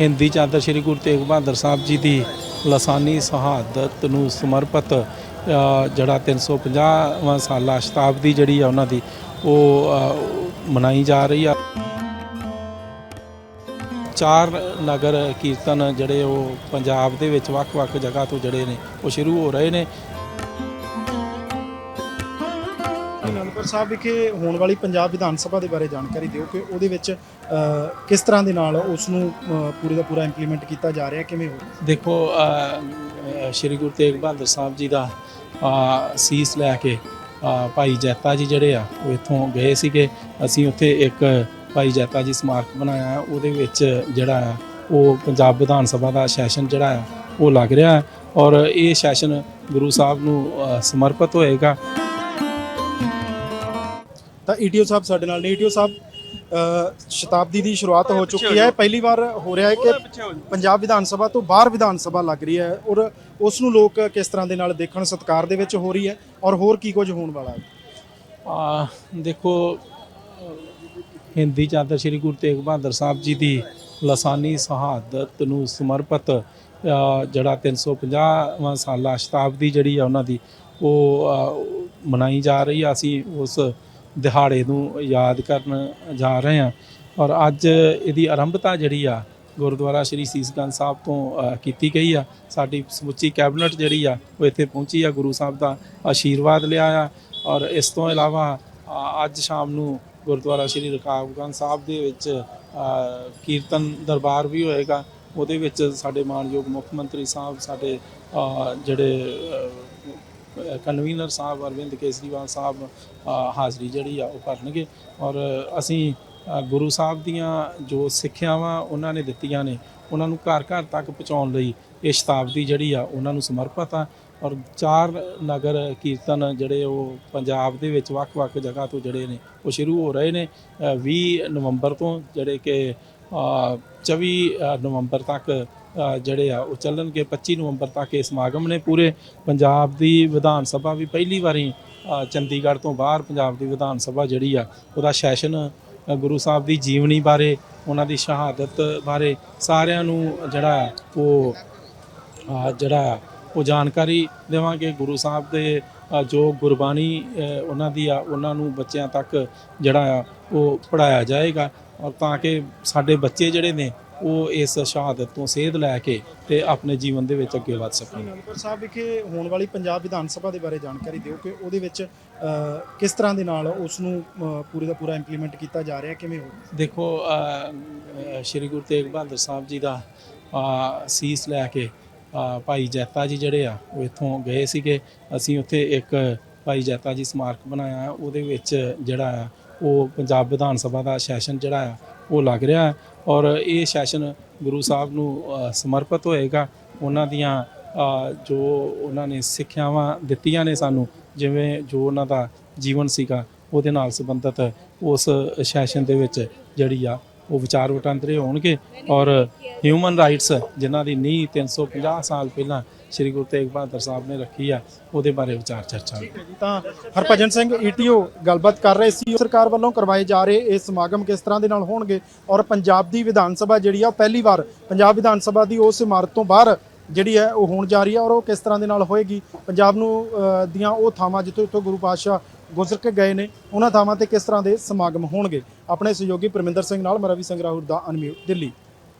ਹਿੰਦੀ ਚਾਦਰ ਸ੍ਰੀ ਗੁਰੂ ਤੇਗ ਬਹਾਦਰ ਸਾਹਿਬ ਜੀ ਦੀ ਲਸਾਨੀ ਸ਼ਹਾਦਤ ਨੂੰ ਸਮਰਪਿਤ ਅ, ਜਿਹੜਾ 350ਵਾਂ ਸਾਲਾ ਸ਼ਤਾਬਦੀ ਜਿਹੜੀ ਆ ਉਹਨਾਂ ਦੀ ਉਹ ਮਨਾਈ ਜਾ ਰਹੀ ਆ। ਚਾਰ ਨਗਰ ਕੀਰਤਨ ਜਿਹੜੇ ਉਹ ਪੰਜਾਬ ਦੇ ਵਿੱਚ ਵੱਖ-ਵੱਖ ਜਗ੍ਹਾ ਤੋਂ ਜਿਹੜੇ ਨੇ ਉਹ ਸ਼ੁਰੂ ਹੋ ਰਹੇ ਨੇ। ਅਨੰਦਪੁਰ ਸਾਹਿਬ ਵਿਖੇ ਹੋਣ ਵਾਲੀ ਪੰਜਾਬ ਵਿਧਾਨ ਸਭਾ ਦੇ ਬਾਰੇ ਜਾਣਕਾਰੀ ਦਿਓ ਕਿ ਉਹਦੇ ਵਿੱਚ ਕਿਸ ਤਰ੍ਹਾਂ ਦੇ ਨਾਲ ਉਸ ਨੂੰ ਪੂਰੇ ਦਾ ਪੂਰਾ ਇੰਪਲੀਮੈਂਟ ਕੀਤਾ ਜਾ ਰਿਹਾ, ਕਿਵੇਂ ਹੋ ਦੇਖੋ ਸ਼੍ਰੀ ਗੁਰੂ ਤੇਗ ਬਹਾਦਰ ਸਾਹਿਬ ਜੀ ਦਾ ਸੀਸ ਲੈ ਕੇ ਭਾਈ ਜੈਤਾ ਜੀ ਜਿਹੜੇ ਆ, ਉਹ ਇੱਥੋਂ ਗਏ ਸੀਗੇ। ਅਸੀਂ ਉੱਥੇ ਇੱਕ ਭਾਈ ਜੈਤਾ ਜੀ ਸਮਾਰਕ ਬਣਾਇਆ, ਉਹਦੇ ਵਿੱਚ ਜਿਹੜਾ ਆ, ਉਹ ਪੰਜਾਬ ਵਿਧਾਨ ਸਭਾ ਦਾ ਸੈਸ਼ਨ ਜਿਹੜਾ ਆ, ਉਹ ਲੱਗ ਰਿਹਾ ਹੈ ਔਰ ਇਹ ਸੈਸ਼ਨ ਗੁਰੂ ਸਾਹਿਬ ਨੂੰ ਸਮਰਪਿਤ ਹੋਏਗਾ। ਤਾਂ ਈਟੀਓ ਸਾਹਿਬ ਸਾਡੇ ਨਾਲ ਨੇ। ਈਟੀਓ ਸਾਹਿਬ ਅ, ਸ਼ਤਾਬਦੀ ਦੀ ਸ਼ੁਰੂਆਤ ਹੋ ਚੁੱਕੀ ਹੈ। ਪਹਿਲੀ ਵਾਰ ਹੋ ਰਿਹਾ ਹੈ ਕਿ ਪੰਜਾਬ ਵਿਧਾਨ ਸਭਾ ਤੋਂ ਬਾਹਰ ਵਿਧਾਨ ਸਭਾ ਲੱਗ ਰਹੀ ਹੈ ਔਰ ਉਸ ਨੂੰ ਲੋਕ ਕਿਸ ਤਰ੍ਹਾਂ ਦੇ ਨਾਲ ਦੇਖਣ ਸਤਿਕਾਰ ਦੇ ਵਿੱਚ ਹੋ ਰਹੀ ਹੈ ਔਰ ਹੋਰ ਕੀ ਕੁਝ ਹੋਣ ਵਾਲਾ ਹੈ? ਆ ਦੇਖੋ ਹਿੰਦੀ ਚਾਦਰ ਸ੍ਰੀ ਗੁਰੂ ਤੇਗ ਬਹਾਦਰ ਸਾਹਿਬ ਜੀ ਦੀ ਲਸਾਨੀ ਸ਼ਹਾਦਤ ਨੂੰ ਸਮਰਪਿਤ ਅ, ਜਿਹੜਾ 350ਵਾਂ ਸਾਲਾ ਸ਼ਤਾਬਦੀ ਜਿਹੜੀ ਆ ਉਹਨਾਂ ਦੀ ਉਹ ਅ, ਮਨਾਈ ਜਾ ਰਹੀ ਆ, ਅਸੀਂ ਉਸ ਦਿਹਾੜੇ ਨੂੰ ਯਾਦ ਕਰਨ ਜਾ ਰਹੇ ਹਾਂ। ਔਰ ਅੱਜ ਇਹਦੀ ਆਰੰਭਤਾ ਜਿਹੜੀ ਆ, ਗੁਰਦੁਆਰਾ ਸ਼੍ਰੀ ਸੀਸਗੰਜ ਸਾਹਿਬ ਤੋਂ ਕੀਤੀ ਗਈ ਆ। ਸਾਡੀ ਸਮੁੱਚੀ ਕੈਬਨਿਟ ਜਿਹੜੀ ਆ, ਉਹ ਇੱਥੇ ਪਹੁੰਚੀ ਆ, ਗੁਰੂ ਸਾਹਿਬ ਦਾ ਆਸ਼ੀਰਵਾਦ ਲਿਆ ਆ। ਔਰ ਇਸ ਤੋਂ ਇਲਾਵਾ ਅੱਜ ਸ਼ਾਮ ਨੂੰ ਗੁਰਦੁਆਰਾ ਸ਼੍ਰੀ ਰਕਾਬਗੰਜ ਸਾਹਿਬ ਦੇ ਵਿੱਚ ਕੀਰਤਨ ਦਰਬਾਰ ਵੀ ਹੋਏਗਾ। ਉਹਦੇ ਵਿੱਚ ਸਾਡੇ ਮਾਨਯੋਗ ਮੁੱਖ ਮੰਤਰੀ ਸਾਹਿਬ, ਸਾਡੇ ਜਿਹੜੇ ਕਨਵੀਨਰ ਸਾਹਿਬ ਅਰਵਿੰਦ ਕੇਜਰੀਵਾਲ ਸਾਹਿਬ ਹਾਜ਼ਰੀ ਜਿਹੜੀ ਆ ਉਹ ਕਰਨਗੇ ਔਰ ਅਸੀਂ ਗੁਰੂ ਸਾਹਿਬ ਦੀਆਂ ਜੋ ਸਿੱਖਿਆਵਾਂ ਉਹਨਾਂ ਨੇ ਦਿੱਤੀਆਂ ਨੇ ਉਹਨਾਂ ਨੂੰ ਘਰ ਘਰ ਤੱਕ ਪਹੁੰਚਾਉਣ ਲਈ ਇਹ ਸ਼ਤਾਬਦੀ ਜਿਹੜੀ ਆ ਉਹਨਾਂ ਨੂੰ ਸਮਰਪਿਤ ਆ। ਔਰ ਚਾਰ ਨਗਰ ਕੀਰਤਨ ਜਿਹੜੇ ਉਹ ਪੰਜਾਬ ਦੇ ਵਿੱਚ ਵੱਖ-ਵੱਖ ਜਗ੍ਹਾ ਤੋਂ ਜਿਹੜੇ ਨੇ ਉਹ ਸ਼ੁਰੂ ਹੋ ਰਹੇ ਨੇ ਅ, 20 ਨਵੰਬਰ ਤੋਂ ਜਿਹੜੇ ਕਿ 24 ਨਵੰਬਰ ਤੱਕ ਜਿਹੜੇ ਆ, ਉਹ ਚੱਲਣਗੇ। 25 ਨਵੰਬਰ ਤੱਕ ਇਹ ਸਮਾਗਮ ਨੇ ਪੂਰੇ। ਪੰਜਾਬ ਦੀ ਵਿਧਾਨ ਸਭਾ ਵੀ ਪਹਿਲੀ ਵਾਰੀ ਚੰਡੀਗੜ੍ਹ ਤੋਂ ਬਾਹਰ ਪੰਜਾਬ ਦੀ ਵਿਧਾਨ ਸਭਾ ਜਿਹੜੀ ਆ, ਉਹਦਾ ਸੈਸ਼ਨ ਗੁਰੂ ਸਾਹਿਬ ਦੀ ਜੀਵਨੀ ਬਾਰੇ, ਉਹਨਾਂ ਦੀ ਸ਼ਹਾਦਤ ਬਾਰੇ ਸਾਰਿਆਂ ਨੂੰ ਜਿਹੜਾ ਉਹ ਜਿਹੜਾ ਉਹ ਜਾਣਕਾਰੀ ਦੇਵਾਂਗੇ। ਗੁਰੂ ਸਾਹਿਬ ਦੇ ਜੋ ਗੁਰਬਾਣੀ ਉਹਨਾਂ ਦੀ ਆ ਉਹਨਾਂ ਨੂੰ ਬੱਚਿਆਂ ਤੱਕ ਜਿਹੜਾ ਆ ਉਹ ਪੜਾਇਆ ਜਾਏਗਾ ਔਰ ਤਾਂ ਕਿ ਸਾਡੇ ਬੱਚੇ ਜਿਹੜੇ ਨੇ ਉਹ ਇਸ ਸ਼ਹਾਦਤ ਤੋਂ ਸੇਧ ਲੈ ਕੇ ਤੇ ਆਪਣੇ ਜੀਵਨ ਦੇ ਵਿੱਚ ਅੱਗੇ ਵਧ ਸਕਣ। ਅਨੰਦਪੁਰ ਸਾਹਿਬ ਵਿਖੇ ਹੋਣ ਵਾਲੀ ਪੰਜਾਬ ਵਿਧਾਨ ਸਭਾ ਦੇ ਬਾਰੇ ਜਾਣਕਾਰੀ ਦਿਓ ਕਿ ਉਹਦੇ ਵਿੱਚ ਕਿਸ ਤਰ੍ਹਾਂ ਦੇ ਨਾਲ ਉਸ ਨੂੰ ਪੂਰੇ ਦਾ ਪੂਰਾ ਇੰਪਲੀਮੈਂਟ ਕੀਤਾ ਜਾ ਰਿਹਾ ਕਿਵੇਂ ਹੋ ਦੇਖੋ ਸ਼੍ਰੀ ਗੁਰੂ ਤੇਗ ਬਹਾਦਰ ਸਾਹਿਬ ਜੀ ਦਾ ਸੀਸ ਲੈ ਕੇ ਭਾਈ ਜੈਤਾ ਜੀ ਜਿਹੜੇ ਆ, ਉਹ ਇੱਥੋਂ ਗਏ ਸੀਗੇ। ਅਸੀਂ ਉੱਥੇ ਇੱਕ ਭਾਈ ਜੈਤਾ ਜੀ ਸਮਾਰਕ ਬਣਾਇਆ। ਉਹਦੇ ਵਿੱਚ ਜਿਹੜਾ ਆ, ਉਹ ਪੰਜਾਬ ਵਿਧਾਨ ਸਭਾ ਦਾ ਸੈਸ਼ਨ ਜਿਹੜਾ ਆ, ਉਹ ਲੱਗ ਰਿਹਾ ਔਰ ਇਹ ਸੈਸ਼ਨ ਗੁਰੂ ਸਾਹਿਬ ਨੂੰ ਸਮਰਪਿਤ ਹੋਏਗਾ। ਉਹਨਾਂ ਦੀਆਂ ਜੋ ਉਹਨਾਂ ਨੇ ਸਿੱਖਿਆਵਾਂ ਦਿੱਤੀਆਂ ਨੇ ਸਾਨੂੰ, ਜਿਵੇਂ ਜੋ ਉਹਨਾਂ ਦਾ ਜੀਵਨ ਸੀਗਾ, ਉਹਦੇ ਨਾਲ ਸੰਬੰਧਿਤ ਉਸ ਸੈਸ਼ਨ ਦੇ ਵਿੱਚ ਜਿਹੜੀ ਆ ਉਹ ਵਿਚਾਰ ਵਟਾਂਦਰੇ ਹੋਣਗੇ ਔਰ ਹਿਊਮਨ ਰਾਈਟਸ ਜਿਨ੍ਹਾਂ ਦੀ ਨੀਂਹ 350 ਸਾਲ ਪਹਿਲਾਂ ਸ੍ਰੀ ਗੁਰੂ ਤੇਗ ਬਹਾਦਰ ਸਾਹਿਬ ਨੇ ਰੱਖੀ ਆ, ਉਹਦੇ ਬਾਰੇ ਵਿਚਾਰ ਚਰਚਾ ਹੋਈ ਤਾਂ ਹਰਭਜਨ ਸਿੰਘ ਈਟੀਓ ਗੱਲਬਾਤ ਕਰ ਰਹੇ ਸੀ ਸਰਕਾਰ ਵੱਲੋਂ ਕਰਵਾਏ ਜਾ ਰਹੇ ਇਹ ਸਮਾਗਮ ਕਿਸ ਤਰ੍ਹਾਂ ਦੇ ਨਾਲ ਹੋਣਗੇ? ਔਰ ਪੰਜਾਬ ਦੀ ਵਿਧਾਨ ਸਭਾ ਜਿਹੜੀ ਆ, ਉਹ ਪਹਿਲੀ ਵਾਰ ਪੰਜਾਬ ਵਿਧਾਨ ਸਭਾ ਦੀ ਉਸ ਇਮਾਰਤ ਤੋਂ ਬਾਹਰ ਜਿਹੜੀ ਹੈ, ਉਹ ਹੋਣ ਜਾ ਰਹੀ ਹੈ ਔਰ ਉਹ ਕਿਸ ਤਰ੍ਹਾਂ ਦੇ ਨਾਲ ਹੋਏਗੀ? ਪੰਜਾਬ ਨੂੰ ਦੀਆਂ ਉਹ ਥਾਵਾਂ ਜਿੱਥੇ ਉੱਥੋਂ ਗੁਰੂ ਪਾਤਸ਼ਾਹ ਗੁਜ਼ਰ ਕੇ ਗਏ ਨੇ, ਉਹਨਾਂ ਥਾਵਾਂ ਤੇ ਕਿਸ ਤਰ੍ਹਾਂ ਦੇ ਸਮਾਗਮ ਹੋਣਗੇ? ਆਪਣੇ ਸਹਿਯੋਗੀ ਪਰਮਿੰਦਰ ਸਿੰਘ ਨਾਲ, ਮੈਂ ਰਵੀ ਸਿੰਘ ਰਾਹੁਲ ਦਾ ਅਨਮਿਊਟ ਦਿੱਲੀ।